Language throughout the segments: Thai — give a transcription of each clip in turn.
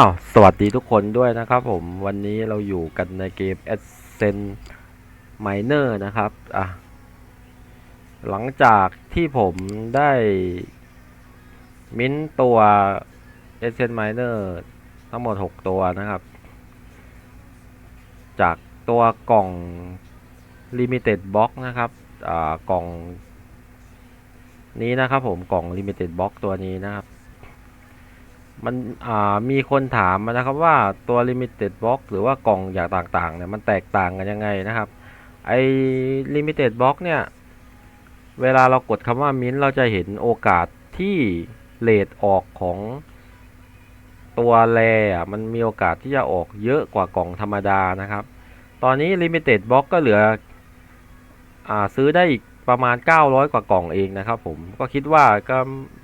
อ้าวสวัสดีทุกคนด้วยนะครับผมวันนี้เราอยู่กันในเกม Ascent Miner นะครับอะหลังจากที่ผมได้มิ้นตัว Ascent Miner ทั้งหมด 6 ตัวนะครับ จากตัวกล่อง Limited Box นะครับอ่ากล่องนี้นะครับผมกล่อง Limited Box ตัวนี้นะครับ มันอ่ามีคนถามมานะครับว่าตัว limited box หรือว่ากล่องอย่างต่างๆเนี่ยมันแตกต่างกันยังไงนะครับ ไอ้ limited box เนี่ย เวลาเรากดคำว่ามิ้นเราจะเห็นโอกาสที่เลทออกของตัวแร่มันมีโอกาสที่จะออกเยอะกว่ากล่องธรรมดานะครับ ตอนนี้ limited box ก็เหลืออซื้อได้อีกประมาณ 900 กว่ากล่องเองนะครับผมก็คิดว่าก็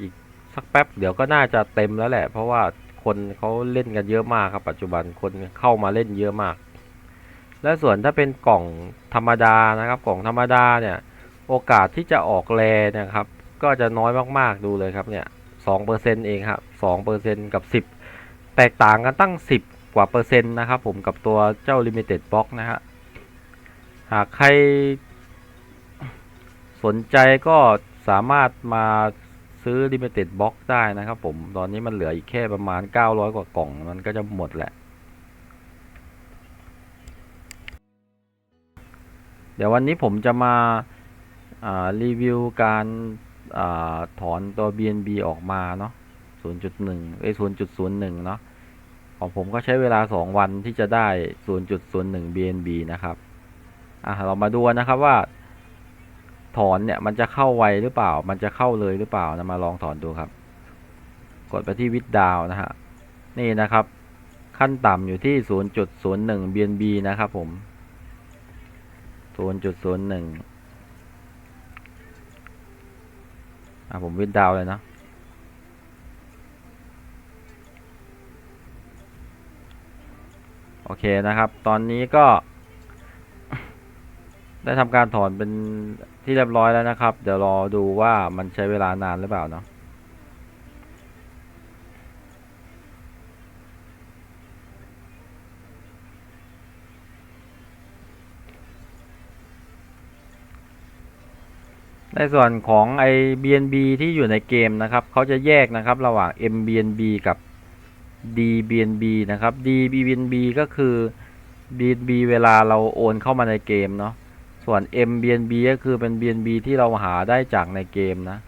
อีก สักแป๊บเดี๋ยวก็น่าจะเต็มแล้วแหละ เพราะว่าคนเขาเล่นกันเยอะมากครับ ปัจจุบันคนเข้ามาเล่นเยอะมาก และส่วนถ้าเป็นกล่องธรรมดานะครับ กล่องธรรมดาเนี่ยโอกาสที่จะออกแรนะครับ ก็จะน้อยมากๆดูเลยครับเนี่ยสองเปอร์เซ็นเองครับสองเปอร์เซ็นกับสิบแตกต่างกันตั้งสิบกว่าเปอร์เซ็นต์นะครับผมกับตัวเจ้า Limited Box นะฮะหากใครสนใจก็สามารถมา ซื้อ Limited Box ได้นะครับผม ตอนนี้มันเหลืออีกแค่ประมาณ 900 กว่ากล่อง มันก็จะหมดแหละ เดี๋ยววันนี้ผมจะมาารีวิวการอาถอนตัว BNB ออกมาเนาะ 0.1 เอ้ย 0.01 เนาะ ของผมก็ใช้เวลา 2 วันที่จะได้ 0.01 BNB นะครับ อะ เรามาดูนะครับว่า ถอนเนี่ยมันจะเข้าไวหรือเปล่า มันจะเข้าเลยหรือเปล่านะมาลองถอนดูครับ กดไปที่วิดดาวนะฮะนี่นะครับ ขั้นต่ำอยู่ที่ 0.01 BNB นะครับผม 0.01อะผมวิดดาวเลยนะโอเคนะครับ ตอนนี้ก็ ได้ทำการถอนเป็นที่เรียบร้อยแล้วนะครับ เดี๋ยวรอดูว่ามันใช้เวลานานหรือเปล่าเนาะในส่วนของไอ้ BNB ที่อยู่ในเกมนะครับเขาจะแยกนะครับระหว่าง MBNB กับ DBNB นะครับ DBNB ก็คือ BNB เวลาเราโอนเข้ามาในเกมเนาะ ส่วน MBNB ก็คือเป็น BNB ที่เราหาได้จากในเกมนะ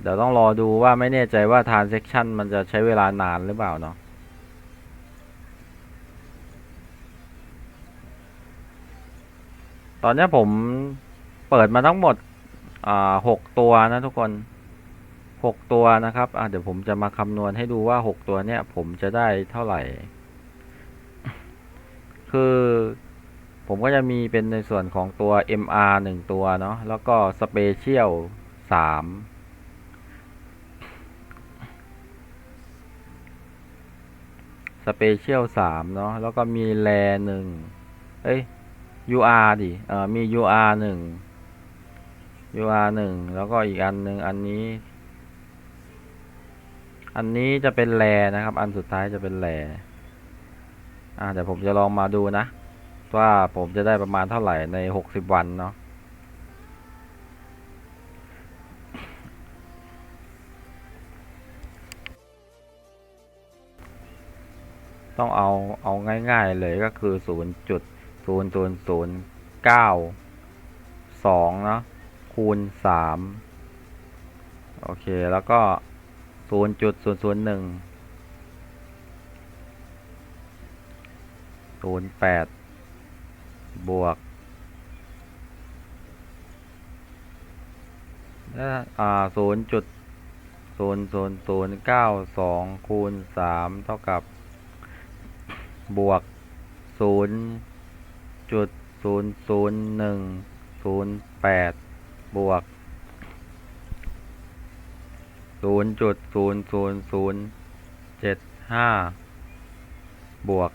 เดี๋ยวต้องรอดูว่าไม่แน่ใจว่า transaction มันจะใช้เวลานานหรือเปล่าเนาะตอนนี้ผมเปิดมาทั้งหมดหกตัวนะทุกคนหกตัวนะครับเดี๋ยวผมจะมาคำนวณให้ดูว่าหกตัวเนี้ยผมจะได้เท่าไหร่ คือ ผมก็จะมีเป็นในส่วนของตัว MR หนึ่งตัวเนาะแล้วก็ Special สาม Special สามเนาะแล้วก็มีแลหนึ่งเอ้ย UR ดิเอ่อมี UR หนึ่ง UR หนึ่งแล้วก็อีกอันหนึ่งอันนี้ อันนี้จะเป็นแลนะครับ อันสุดท้ายจะเป็นแล อ่าเดี๋ยวผมจะลองมาดูนะ ว่าผมจะได้ประมาณเท่าไหร่ในหกสิบวันเนาะต้องเอาเอาง่ายๆเลยก็คือศูนย์จุดศูนย์ศูนย์ศูนย์เก้าสองเนาะคูณสามโอเค แล้วก็ศูนย์จุดศูนย์ศูนย์หนึ่ง ศูนย์แปดบวกแล้วอ่าศูนย์จุดศูนย์ศูนย์ศูนย์เก้าสองคูณสามเท่ากับบวกศูนย์จุดศูนย์ศูนย์หนึ่งศูนย์แปดบวกศูนย์จุดศูนย์ศูนย์ศูนย์เจ็ดห้าบวก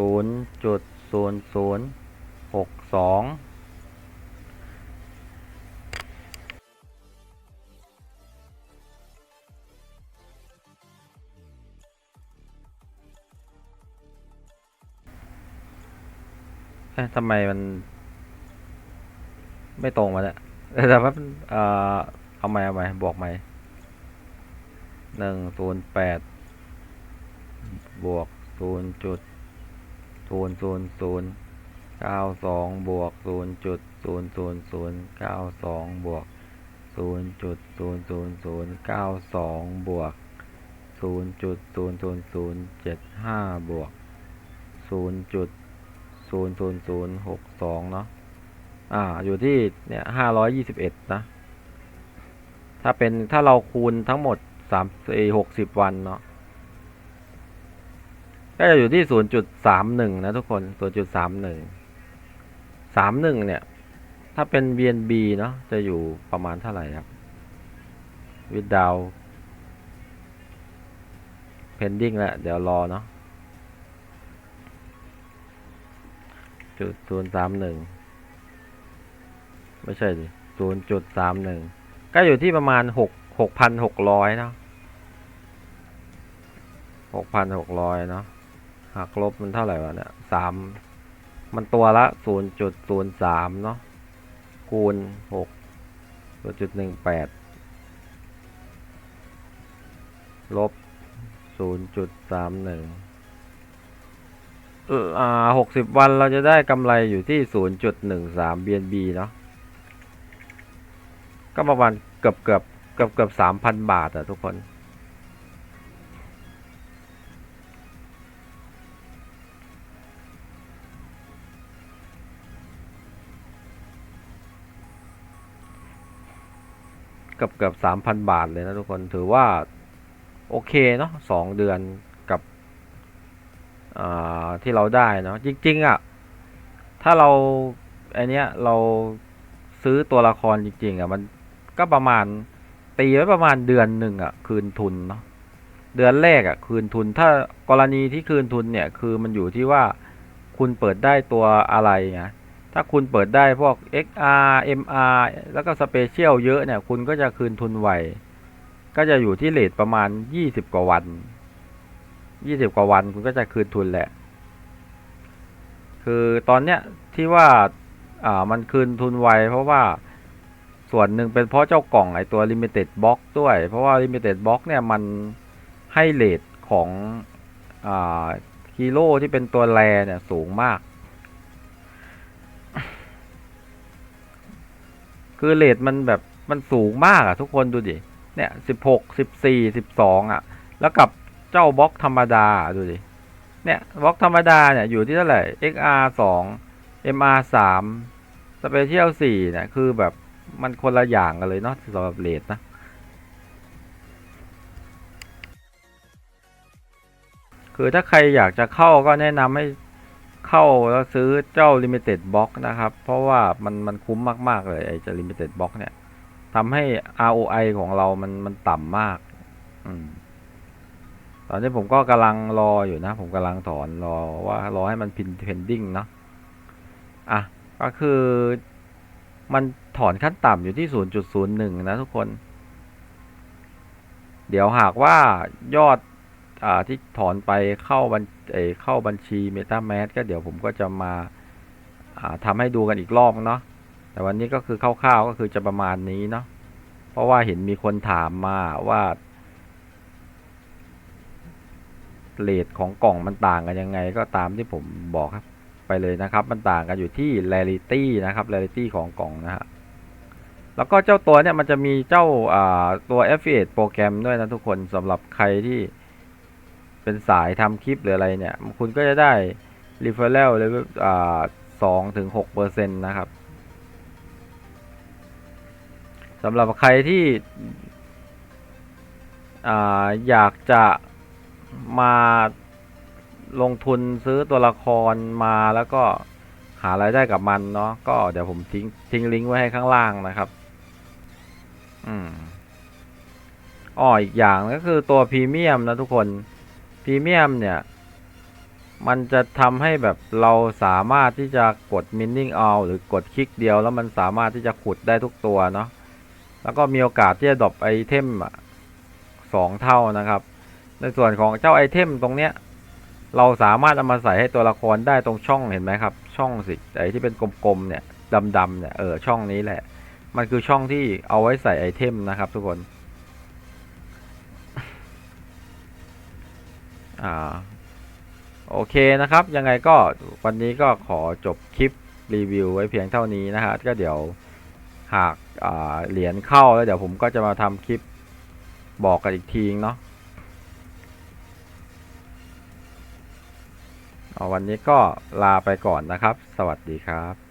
ศูนย์จุดศูนย์ศูนย์หกสองเอ๊ะทำไมมัน ไม่ตรงมาเนี่ยแต่ว่าเอ่อเอาใหม่เอาใหม่บอกใหม่หนึ่งศูนย์แปดบวกศูนย์จุด ศูนย์ศูนย์ศูนย์เก้าสองบวกศูนย์จุดศูนย์ศูนย์ศูนย์เก้าสองบวกศูนย์จุดศูนย์ศูนย์ศูนย์เก้าสองบวกศูนย์จุดศูนย์ศูนย์ศูนย์เจ็ดห้าบวกศูนย์จุดศูนย์ศูนย์ศูนย์หกสองเนาะอ่า อยู่ที่เนี่ยห้าร้อยยี่สิบเอ็ดนะ ถ้าเป็นถ้าเราคูณทั้งหมดสามเอหกสิบวันเนาะ ก็จะอยู่ที่ศูนย์จุดสามหนึ่งนะทุกคนศูนย์จุดสามหนึ่งสามหนึ่งเนี่ย ถ้าเป็น BNB เนาะจะอยู่ประมาณเท่าไหร่ครับวิดดาวเพนดิ้งแล้วเดี๋ยวรอเนาะจุดศูนย์สามหนึ่งไม่ใช่ดิศูนย์จุดสามหนึ่งก็อยู่ที่ประมาณหกหกพันหกร้อยเนาะหกพันหกร้อยเนาะ หักลบมันเท่าไหร่วะเนี่ยสามมันตัวละศูนย์จุดศูนย์สามเนาะคูณหกศูนย์จุดหนึ่งแปดลบศูนย์จุดสามหนึ่งเอออ่าหกสิบวันเราจะได้กำไรอยู่ที่ศูนย์จุดหนึ่งสาม BNB เนาะก็ประมาณเกือบเกือบเกือบเกือบสามพันบาทอะทุกคน เกือบเกือบสามพันบาทเลยนะทุกคนถือว่าโอเคเนาะสองเดือนกับอ่าที่เราได้เนาะจริง ๆอะ่ะถ้าเราไอเนี้ยเราซื้อตัวละครจริง ๆอะ่ะมันก็ประมาณตีไว้ประมาณเดือนหนึ่งอะคืนทุนเนาะเดือนแรกอะคืนทุน ถ้ากรณีที่คืนทุนเนี่ยคือมันอยู่ที่ว่าคุณเปิดได้ตัวอะไรไง ถ้าคุณเปิดได้พวก XR MR แล้วก็สเปเชียลเยอะเนี่ย คุณก็จะคืนทุนไว ก็จะอยู่ที่เลทประมาณยี่สิบกว่าวันยี่สิบกว่าวันคุณก็จะคืนทุนแหละ คือตอนเนี้ยที่ว่าอ่ามันคืนทุนไว เพราะว่าส่วนหนึ่งเป็นเพราะเจ้ากล่องไอตัว Limited Box ด้วย เพราะว่า Limited Box เนี่ยมันให้เลทของอ่าฮีโร่ที่เป็นตัวแรเนี่ยสูงมาก คือเลทมันแบบมันสูงมากอะทุกคนดูดิ เนี่ยสิบหกสิบสี่สิบสองอะแล้วกับเจ้าบล็อกธรรมดาดูดิ เนี่ยบล็อกธรรมดาเนี่ยอยู่ที่เท่าไหร่ XR สอง MR สาม Special สี่เนี่ยคือแบบมันคนละอย่างกันเลยเนาะสำหรับเลทนะคือถ้าใครอยากจะเข้าก็แนะนำให้ เข้าแล้วซื้อเจ้า Limited Box นะครับ เพราะว่ามันมันคุ้มมาก ๆ เลยไอ้เจ้า Limited Box เนี่ยทำให้ ROI ของเรามันมันต่ำมากอืมตอนนี้ผมก็กำลังรออยู่นะ ผมกำลังถอนรอว่ารอให้มันพินเพนดิ้งเนาะอะ ก็คือมันถอนขั้นต่ำอยู่ที่ 0.01 นะทุกคน เดี๋ยวหากว่ายอด ที่ถอนไปเข้าบัญเเข้าบัญชี MetaMask ก็เดี๋ยวผมก็จะมาอ่าทำให้ดูกันอีกรอบเนาะแต่วันนี้ก็คือคร่าวๆก็คือจะประมาณนี้เนาะเพราะว่าเห็นมีคนถามมาว่าเลทของกล่องมันต่างกันยังไง ก็ตามที่ผมบอกครับ ไปเลยนะครับ มันต่างกันอยู่ที่ rarity นะครับ rarity ของกล่องนะฮะแล้วก็เจ้าตัวเนี่ยมันจะมีเจ้าอ่าตัว affiliate โปรแกรมด้วยนะทุกคนสำหรับใครที่ เป็นสายทำคลิปหรืออะไรเนี่ย คุณก็จะได้ referral เลยอ่าสองถึงหกเปอร์เซ็นต์นะครับสำหรับใครที่อ่าอยากจะมาลงทุนซื้อตัวละครมาแล้วก็หารายได้กับมันเนาะก็เดี๋ยวผมทิ้งทิ้งลิงก์ไว้ให้ข้างล่างนะครับ อืมอ้ออีกอย่างก็คือตัวพรีเมียมนะทุกคน พรีเมียมเนี่ย มันจะทำให้แบบเราสามารถที่จะกดมินนิ่งเอาหรือกดคลิกเดียวแล้วมันสามารถที่จะขุดได้ทุกตัวเนาะแล้วก็มีโอกาสที่จะดรอปไอเทมสองเท่านะครับ ในส่วนของเจ้าไอเทมตรงเนี้ยเราสามารถเอามาใส่ให้ตัวละครได้ตรงช่องเห็นไหมครับ ช่องสิไอที่เป็นกลมๆเนี่ยดำๆเนี่ยเออช่องนี้แหละ มันคือช่องที่เอาไว้ใส่ไอเทมนะครับทุกคน อ่าโอเคนะครับ ยังไงก็วันนี้ก็ขอจบคลิปรีวิวไว้เพียงเท่านี้นะฮะก็เดี๋ยวหากเหรียญเข้าแล้วเดี๋ยวผมก็จะมาทำคลิปบอกกันอีกทีเนาะเอาวันนี้ก็ลาไปก่อนนะครับ สวัสดีครับ